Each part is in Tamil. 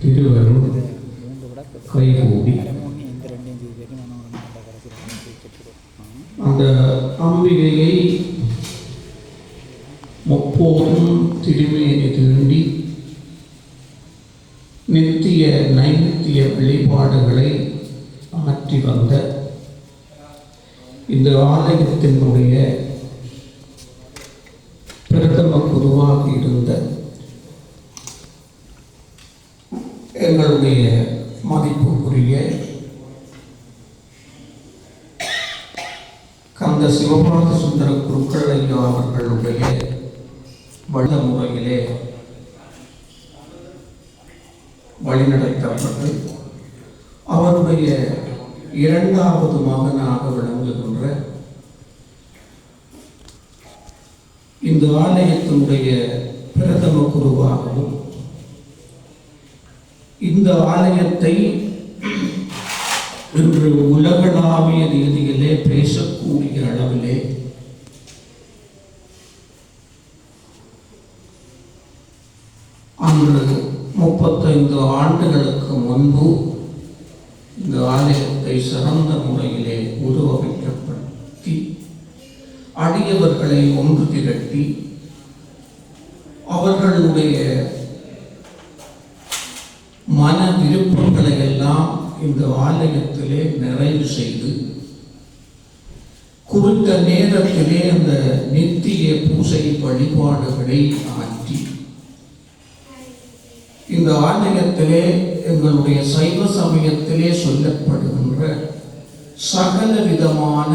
திருவருள் கைகூடி. அந்த அம்பிகையை முப்போதும் திருமையை திருண்டி நித்திய நைத்திய வழிபாடுகளை ஆற்றி வந்த இந்த ஆலயத்தினுடைய பிரதம குருவாக இருந்த எங்களுடைய மதிப்புக்குரிய கந்த சிவபாத சுந்தர குருக்கள் ஐயா அவர்களுடைய வள முறையிலே வழிநடத்தப்பட்டு அவருடைய இரண்டாவது மகனாக விளங்குகின்ற இந்த ஆலயத்தினுடைய பிரதம குருவாகவும் இந்த ஆலயத்தை இன்று உலகளாவிய ரீதியிலே பேசக்கூடிய அளவிலே அன்று முப்பத்தைந்து ஆண்டுகளுக்கு முன்பு இந்த ஆலயத்தை சிறந்த முறையிலே உருவமைக்கப்படுத்தி அடியவர்களை ஒன்று திரட்டி அவர்களுடைய இந்த ஆலயத்திலே நிறைவு செய்து குறித்த நேரத்திலே அந்த நித்திய பூசை வழிபாடுகளை ஆற்றி இந்த ஆலயத்திலே எங்களுடைய சைவ சமயத்திலே சொல்லப்படுகின்ற சகல விதமான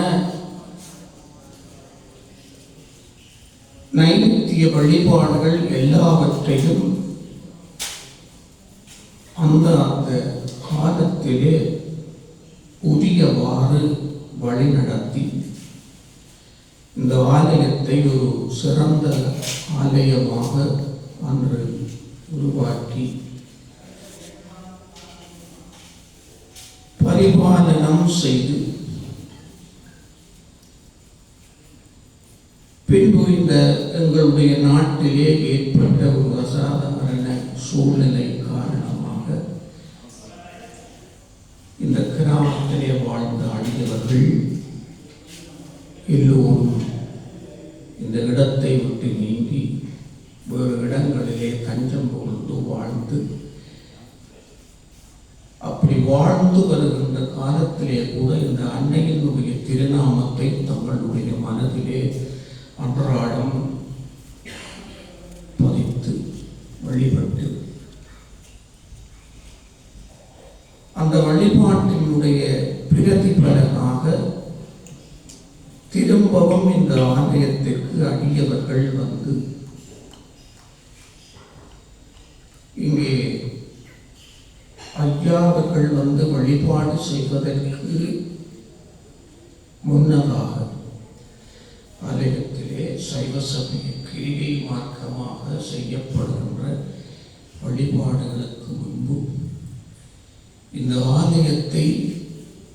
நைத்திய வழிபாடுகள் எல்லாவற்றையும் அந்த அந்த காலத்திலே உரியவாறு வழிநடத்தி இந்த ஆலயத்தை ஒரு சிறந்த ஆலயமாக அன்று உருவாக்கி. பரிபாலனம் செய்து. பின்பு இந்த எங்களுடைய நாட்டிலே ஏற்பட்ட ஒரு அசாதாரண சூழ்நிலை காரணமாக இந்த கிராமத்திலே வாழ்ந்த அழியவர்கள் எல்லோரும் இந்த இடத்தை விட்டு நீங்கி வேறு இடங்களிலே தஞ்சம் புகுந்து வாழ்ந்து அப்படி வாழ்ந்து வருகின்ற காலத்திலே கூட இந்த அன்னையினுடைய திருநாமத்தை தங்களுடைய மனதிலே அன்றாடம் பதித்து வழிபட்டு அந்த வழிபாட்டினுடைய பிரதிபலனாக திரும்பவும் இந்த ஆலயத்திற்கு அடியவர்கள் வந்து இங்கே ஐயாவர்கள் வந்து வழிபாடு செய்வதற்கு முன்னதாக ஆலயத்திலே சைவ சமய கிரியை மார்க்கமாக செய்யப்படுகின்ற வழிபாடுகளுக்கு முன்பு இந்த ஆலயத்தை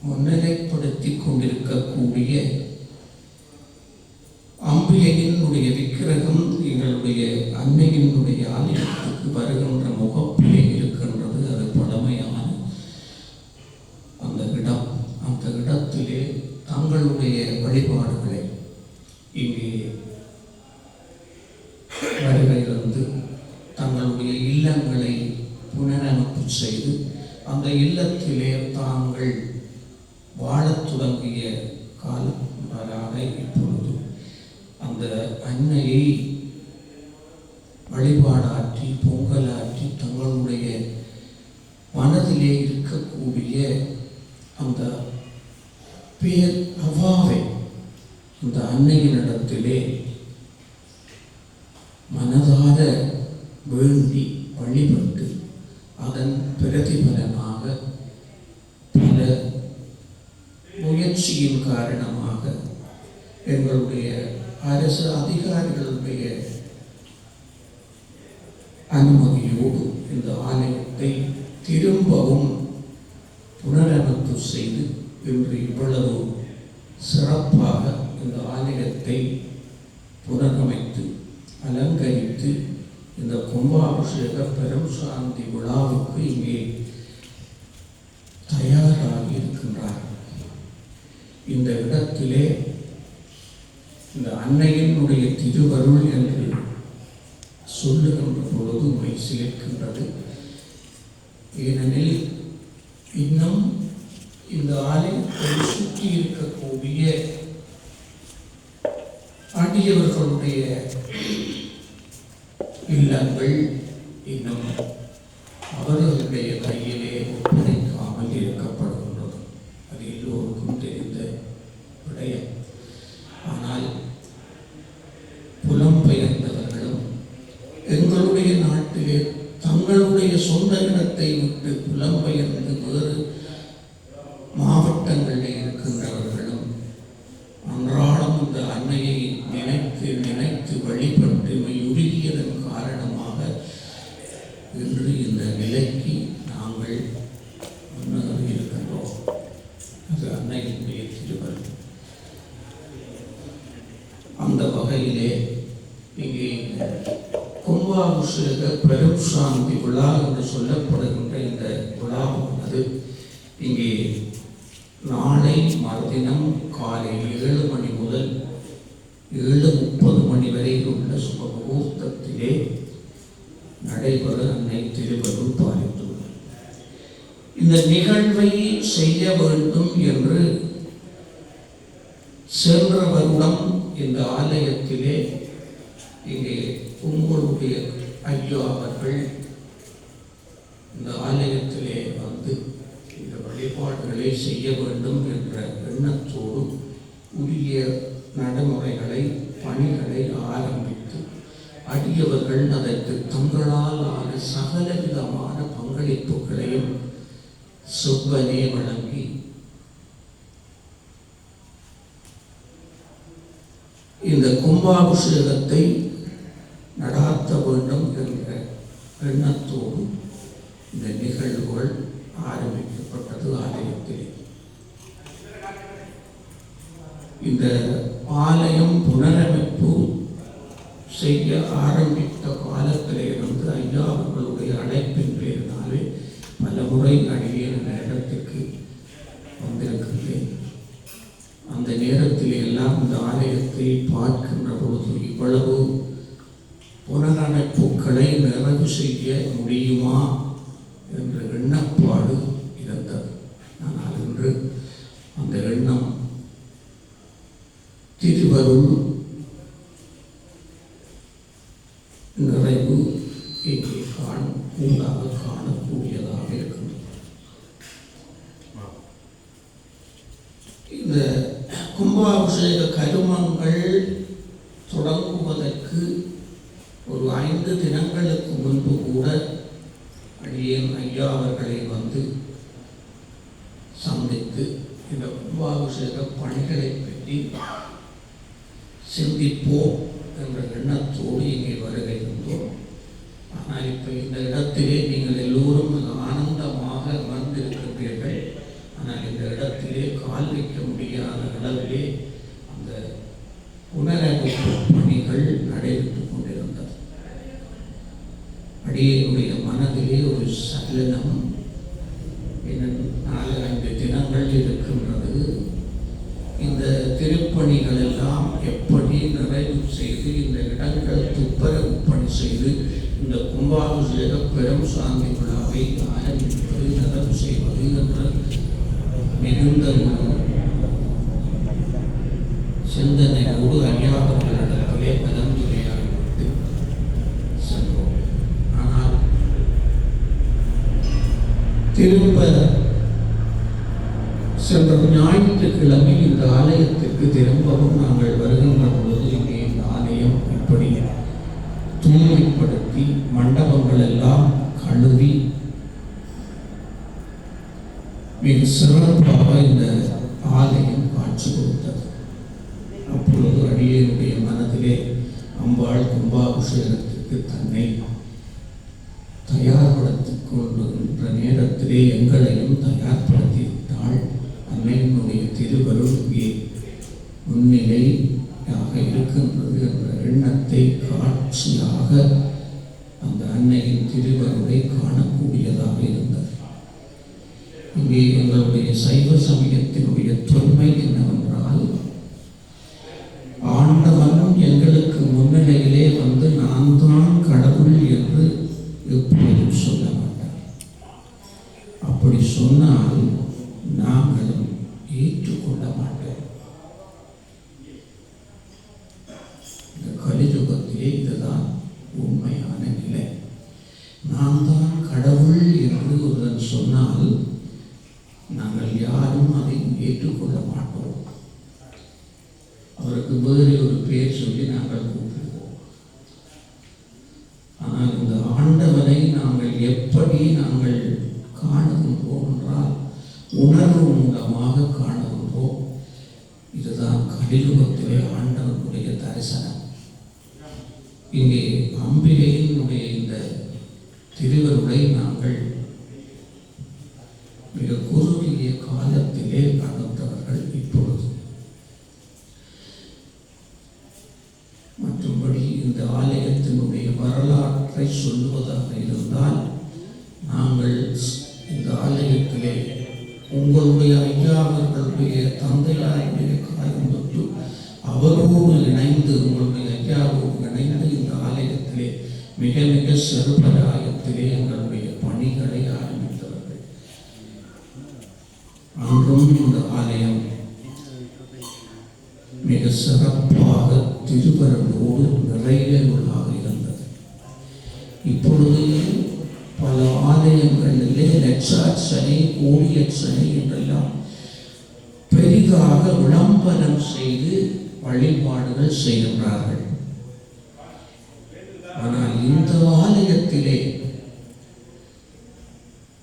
முன்னிலைப்படுத்தி கொண்டிருக்கக்கூடிய அம்பிகையினுடைய விக்கிரகம் எங்களுடைய அன்னையினுடைய ஆலயத்துக்கு வருகின்ற முகம் இருக்கின்றது அது பழமையான அந்த இடம் அந்த இடத்திலே தங்களுடைய வழிபாடுகளை இங்கே வருகையிலிருந்து தங்களுடைய இல்லங்களை புனரமைப்பு செய்து அந்த இல்லத்திலே தாங்கள் வாழத் தொடங்கிய காலம் வராக இப்பொழுது அந்த அன்னையை வழிபாடாற்றி பொங்கலாற்றி தங்களுடைய மனதிலே இருக்கக்கூடிய அந்த பேர் அவாவை அந்த அன்னையினிடத்திலே மனதார வேண்டி வழிபட்டு அதன் பிரதிபலனாக பல முயற்சியின் காரணமாக எங்களுடைய அரசு அதிகாரிகளுடைய அனுமதியோடு இந்த ஆலயத்தை திரும்பவும் புனரமைப்பு செய்து இன்று இவ்வளவு சிறப்பாக இந்த ஆலயத்தை புனரமைத்து விழாவுக்கு இங்கே தயாராகி இருக்கின்றார். இந்த இடத்திலே இந்த அன்னையினுடைய திருவருள் என்று சொல்லுகின்ற பொழுது உண்மை சேர்க்கின்றது ஏனெனில் இன்னும் இந்த ஆலயத்தை சுற்றி இருக்கக்கூடிய அடியவர்களுடைய இல்லங்கள் இன்னும் அவர்களுடைய கையிலே ஒப்படைக்காமல் இருக்கப்படுகின்றது அது எல்லோருக்கும் தெரிந்த விடயம். ஆனால் புலம்பெயர்ந்தவர்களும் எங்களுடைய நாட்டிலே தங்களுடைய சொந்த இடத்தை விட்டு புலம்பெயர் வேறு மாவட்டங்களில் இருக்கின்றவர்களும் அன்றாடம் இந்த அன்னையை நினைத்து நினைத்து வழிபட்டு உருகியதன் காரணமாக இன்று இந்த நிலைக்கு நாங்கள் முன்னேறி இருக்கின்றோம் அது அன்னையினுடைய திருவருள் அந்த வகையிலே இங்கே இந்த கும்பாபிஷேக பெரும் சாந்தி விழா என்று சொல்லப்படுகின்ற இந்த விழாவானது இங்கே நாளை மறுதினம் காலை ஏழு மணி முதல் ஏழு முப்பது மணி வரை உள்ள சுப முகூர்த்தத்திலே நடைபெற அன்னை திருவரும் பாலித்துள்ளார் இந்த நிகழ்வை செய்ய வேண்டும் என்று சென்ற வருடம் இந்த ஆலயத்திலே இங்கே உங்களுடைய ஐயா அவர்கள் இந்த ஆலயத்திலே வந்து இந்த வழிபாடுகளை செய்ய வேண்டும் என்ற எண்ணத்தோடு உரிய நடைமுறைகளை பணிகளை ஆரம்பித்து அடியவர்கள் அதற்கு தங்களால் ஆன சகல விதமான பங்களிப்புகளையும் சொவ்வனே வழங்கி இந்த கும்பாபிஷேகத்தை நடாத்த வேண்டும் என்ற எண்ணத்தோடு இந்த நிகழ்வுகள் ஆரம்பிக்கப்பட்டது ஆலயத்திலே இந்த ஆலயம் புனரமைப்பு செய்ய ஆரம்பித்த காலத்திலே இருந்து ஐயா அவர்களுடைய அழைப்பின் பேரினாலே பல முறை அடியே இந்த இடத்துக்கு வந்திருக்கின்றேன் அந்த நேரத்தில் எல்லாம் இந்த ஆலயத்தை பார்க்கின்ற பொழுது இவ்வளவு மக்களை நிறைவு செய்ய முடியுமா என்ற எண்ணப்பாடு இருந்தது ஆனால் இன்று அந்த எண்ணம் திருவருள் நிறைவு இங்கே காண ஊடாக காணக்கூடியதாக இருக்கின்றது இந்த கும்பாபிஷேக கருமங்கள் தொடங்குவதற்கு ஒரு ஐந்து தினங்களுக்கு முன்பு கூட அடியேன் ஐயா அவர்களை வந்து சந்தித்து இந்த கும்பாபிஷேக பணிகளை பற்றி சிந்திப்போம் என்ற எண்ணத்தோடு இங்கே வருகை இருந்தோம் ஆனால் இப்போ இந்த இடத்திலே நீங்கள் எல்லோரும் ஆனந்தமாக அமர்ந்திருக்கின்றீர்கள் ஆனால் இந்த இடத்திலே கால் வைக்க முடியாத அளவிலே அந்த புனரமைப்பு பணிகள் நடைபெற்றுக் கொண்டிருந்தது அடியனுடைய மனதிலே ஒரு சலனம் இன்னும் நாலு ஐந்து தினங்கள் இருக்கின்றது இந்த திருப்பணிகள் எல்லாம் எப்படி நிறைவு செய்து இந்த இடங்கள் துப்புரவு பணி செய்து இந்த கும்பாபிஷேக பெரும் சாந்தி விழாவை ஆரம்பிப்பது நிறைவு செய்வது என்ற மிகுந்த ஒரு சிந்தனையோடு அறியாதவர்களிடத்திலே கலந்துரையாடிவிட்டு சென்றோம் ஆனால் திரும்ப சென்ற ஞாயிற்றுக்கிழமை இந்த ஆலயத்திற்கு திரும்பவும் நாங்கள் வருகின்ற பொழுது இங்கே இந்த ஆலயம் இப்படி தூய்மைப்படுத்தி மண்டபங்கள் எல்லாம் கழுவி மிக சிறப்பாக இந்த ஆலயம் காட்சி கொடுத்தது. அப்பொழுது அடியனுடைய மனதிலே அம்பாள் கும்பாபிஷேகத்திற்கு தன்னை தயார்படுத்திக் கொள்கின்ற நேரத்திலே எங்களையும் தயார்படுத்த விட்டால் அன்னையினுடைய திருவருள் இங்கே முன்னிலையாக இருக்கின்றது என்ற எண்ணத்தை காட்சியாக அந்த அன்னையின் திருவருள் காணக்கூடியதாக இருந்தது இங்கே எங்களுடைய சைவ சமயத்தினுடைய தொன்மை என்னவென்றால் ஆண்டவன் எங்களுக்கு முன்னிலையிலே வந்து நான் தான் கடவுள் என்று எப்பொழுதும் சொல்ல மாட்டார் அப்படி சொன்னால் நாங்களும் ஏற்றுக்கொள்ள மாட்டோம் இந்த கலியுகத்திலே இதுதான் உண்மையான நிலை நான் தான் கடவுள் என்று ஒருவன் சொன்னால் நாங்கள் யாரும் அதை ஏற்றுக்கொள்ள மாட்டோம் அவருக்கு வேறு ஒரு பேர் சொல்லி நாங்கள் கூப்பிடுவோம் ஆனால் இந்த ஆண்டவனை நாங்கள் எப்படி நாங்கள் காணுகின்றோம் என்றால் உணர்வு மூலமாக காணுகிறோம் இதுதான் கலியுகத்திலே ஆண்டவனுடைய தரிசனம். இங்கே அம்பிகையினுடைய இந்த திருவருளை நாங்கள் மிக குறுகிய காலத்திலே அணுத்தவர்கள் இப்பொழுது. மற்றும்படி இந்த ஆலயத்தினுடைய வரலாற்றை சொல்லுவதாக இருந்தால் நாங்கள் இந்த ஆலயத்திலே உங்களுடைய ஐயாவர்களுடைய தந்தையாருடைய காயம் தொட்டு அவரோடு இணைந்து உங்களுடைய ஐயாவோடு இணைந்து இந்த ஆலயத்திலே மிக மிக சிறுபராயத்திலே எங்களுடைய வழிபாடுகள் செய்கின்றார்கள். ஆனால் இந்த ஆலயத்திலே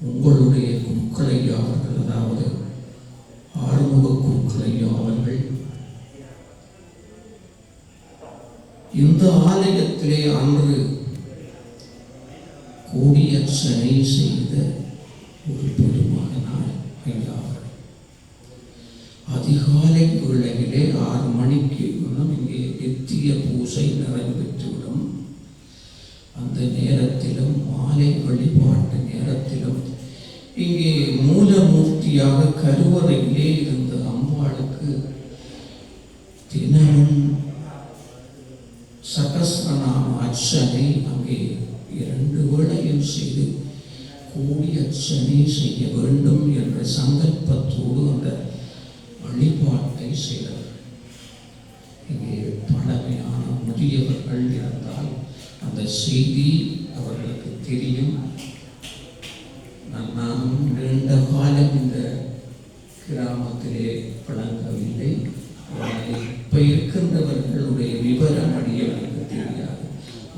உங்களுடைய குருக்களையா அவர்கள் அதாவது ஆறுமுக குருக்களையா அவர்கள் இந்த ஆலயத்திலே அன்று சனை செய்த ஒரு பெருமகனார் ஐயா அவர்கள் அதிகாலை ஆறு மணிக்கு முன்னம் இங்கே நித்திய பூசை நிறைவேற்றிவிடும் அந்த நேரத்திலும் மாலை வழிபாட்டு நேரத்திலும் இங்கே மூலமூர்த்தியாக கருவறையிலே இருந்த அம்பாளுக்கு தினமும் சகசிரநாம அர்ச்சனை அங்கே இரண்டு வேளையும் செய்து கூடி அர்ச்சனை செய்ய வேண்டும் என்ற சங்கல்பத்தோடு அந்த வழிபாட்டை செய்தவர் இங்கே பழமையான முதியவர்கள் இருந்தால் அந்த செய்தி அவர்களுக்கு தெரியும். நாம் நானும் நீண்ட காலம் இந்த கிராமத்திலே பழங்கவில்லை இப்போ இப்ப இருக்கின்றவர்களுடைய விவரம் அடிய எனக்கு தெரியாது.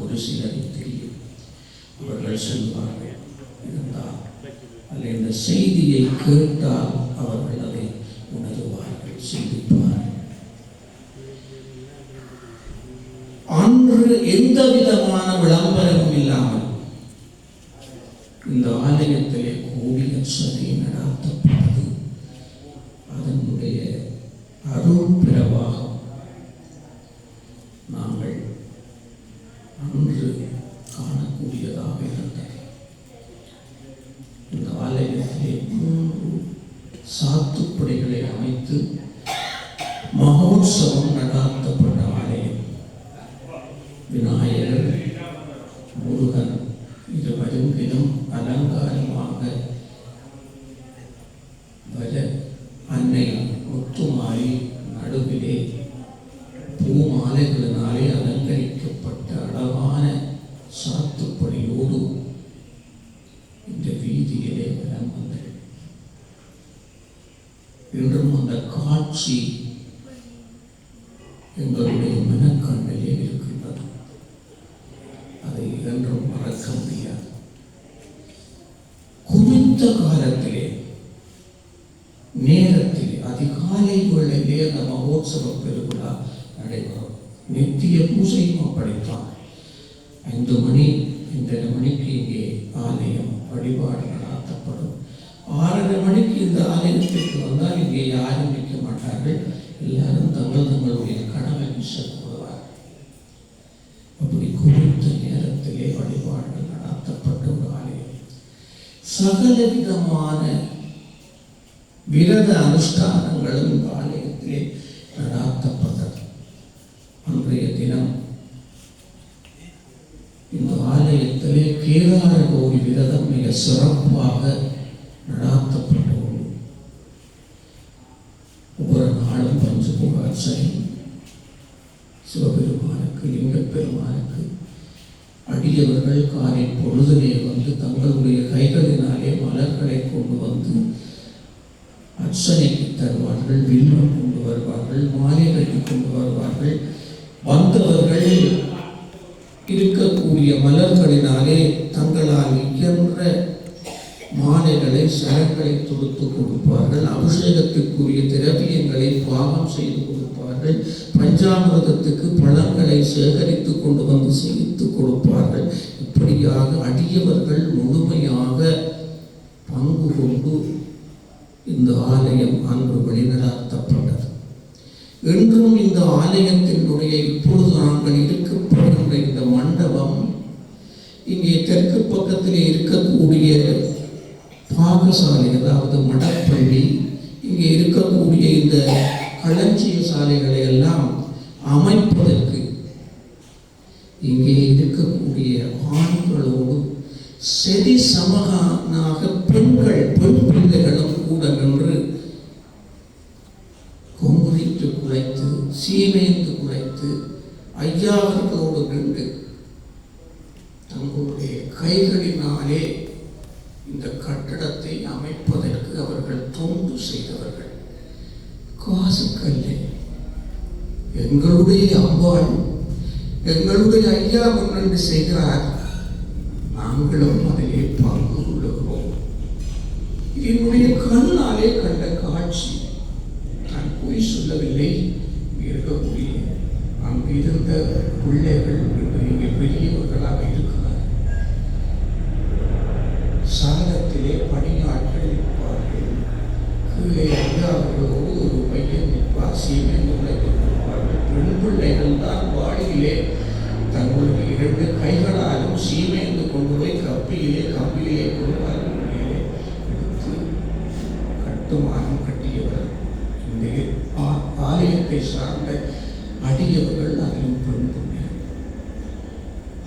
ஒரு சிலருக்கு தெரியும். அவர்கள் செல்வார்கள் இருந்தால். அல்ல இந்த செய்தியை கேட்டால் அவர்கள் அதை உணருவார்கள் சிந்திப்பார்கள் அன்று எந்த விதமான விளம்பரமும் இல்லாமல் இந்த ஆலயத்திலே கோடியர்ச்சனை நடாத்தப்பட்டது அதனுடைய அருள் பிரவாகம் நாங்கள் அன்று காணக்கூடியதாக இந்த ஆலயத்திலே மூன்று சாத்துப்படைகளை அமைத்து இன்றும் அந்த காட்சி எங்களுடைய மனக்கண்ணிலே இருக்கின்றது. அதை என்றும் மறக்க முடியாது. குறித்த காலத்திலே நேரத்திலே அதிகாலை வேளையிலே அந்த மகோத்சவ பெருவிழா நடைபெறும். நித்திய பூசையும் அப்படித்தான். ஐந்து மணி ஐந்தரை மணிக்கு இங்கே ஆலயம் வழிபாடு நடாத்தப்படும். இந்த ஆலயத்திற்கு வந்தால் இங்கே யாரும் நிற்க மாட்டார்கள். எல்லாரும் தங்கள் தங்களுடைய கணவன் செல்வார்கள் அப்படி குறித்த நேரத்திலே வழிபாடு நடத்தப்பட்ட ஒரு ஆலயம். சகலவிதமான விரத அனுஷ்டானங்களும் இந்த ஆலயத்திலே நடாத்தப்பட்டது. அன்றைய தினம் இந்த ஆலயத்திலே கேதார கௌரி விரதம் மிக சிறப்பாக நடாத்தப்பட்டது அடியவர்கள் காலை பொழுதிலே வந்து தங்களுடைய கைகளினாலே மலர்களை கொண்டு வந்து அர்ச்சனைக்கு தருவார்கள் வில்லம் கொண்டு வருவார்கள் மாலைகளுக்கு கொண்டு வருவார்கள். வந்தவர்கள் இருக்கக்கூடிய மலர்களினாலே தங்களால் இயன்ற மாலைகளை சரங்களை தொடுத்து கொடுப்பார்கள். அபிஷேகத்திற்குரிய திரவியங்களை பாகம் செய்து கொடுப்பார்கள். பஞ்சாமிரதத்துக்கு பழங்களை சேகரித்து கொண்டு வந்து செய்து கொடுப்பார்கள். இப்படியாக அடியவர்கள் முழுமையாக பங்கு கொண்டு இந்த ஆலயம் அன்று வழிநடாத்தப்பட்டது என்றும் இந்த ஆலயத்தினுடைய இப்பொழுது நாங்கள் இருக்கப்படுகின்ற இந்த மண்டபம் இங்கே தெற்கு பக்கத்தில் இருக்கக்கூடிய பாகசாலை அதாவது மடப்பள்ளி இங்கே இருக்கக்கூடிய இந்த களஞ்சிய சாலைகளை எல்லாம் அமைப்பதற்கு இங்கே இருக்கக்கூடிய ஆண்களோடு செதி சமகானாக பெண்கள் பெண் பிள்ளைகளும் கூட நின்று கொங்குதித்து குறைத்து சீமேந்து குறைத்து ஐயாவர்களோடு நின்று தங்களுடைய கைகளினாலே இந்த கட்டடத்தை அமைப்பதற்கு அவர்கள் தொண்டு செய்தவர்கள். காசுக்கல்லே எங்களுடைய அம்பாள் எங்களுடைய ஐயா முன்னென்று செய்கிறார். நாங்களும் அதிலே பங்கு கொள்ளுகிறோம் என்னுடைய கண்ணாலே கண்ட காட்சி. நான் பொய் சொல்லவில்லை இருக்கக்கூடிய அங்கிருந்த பிள்ளைகள் இன்று பெரியவர்களாக இருக்க சாதத்திலே பணியாட்கள் நிற்பார்கள் கீழே ஐயா அவர்களோடு ஒரு பையன் நிற்பார் சீமென்று உழைத்துக் கொள்வார்கள் பெண் பிள்ளைகள் தான் வாளியிலே தங்களுடைய இரண்டு கைகளாலும் சீமேந்து கொண்டு போய் கப்பியிலே கம்பியிலே கொள்வார்கள் மேலே எடுத்து கட்டுமானம் கட்டியவர் இந்த ஆ- ஆலயத்தை சார்ந்த அடியவர்கள் அதிலும் பெண் பிள்ளைகள்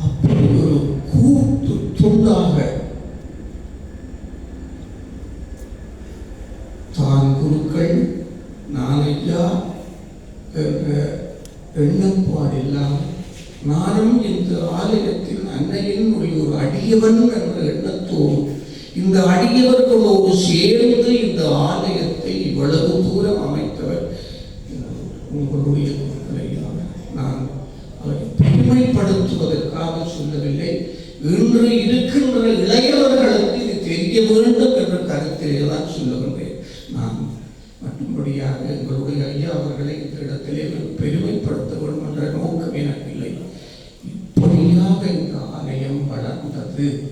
அப்படி ஒரு கூட்டு துண்டாக தான் குருக்கள் நாளையா என்ற எண்ணப்பாடு இல்லாமல் நானும் இந்த ஆலயத்தில் அன்னையின் ஒரு அடியவன் என்ற எண்ணத்தோடு இந்த அடியவர்களோடு சேர்ந்து இந்த ஆலயத்தை இவ்வளவு தூரம் அமைத்தவர். உங்களுடைய நான் அவரை பெருமைப்படுத்துவதற்காக சொல்லவில்லை. இன்று இருக்கின்ற இளையவர்களுக்கு இது தெரிய வேண்டும் என்ற கருத்திலே தான் சொல்லவில்லை மற்றும்படியாக எங்களுடைய ஐயா அவர்களை இந்த இடத்திலே பெருமைப்படுத்த வேண்டும் என்ற நோக்கம் எனக்கு இல்லை. இப்படியாக இந்த ஆலயம் வளர்ந்தது.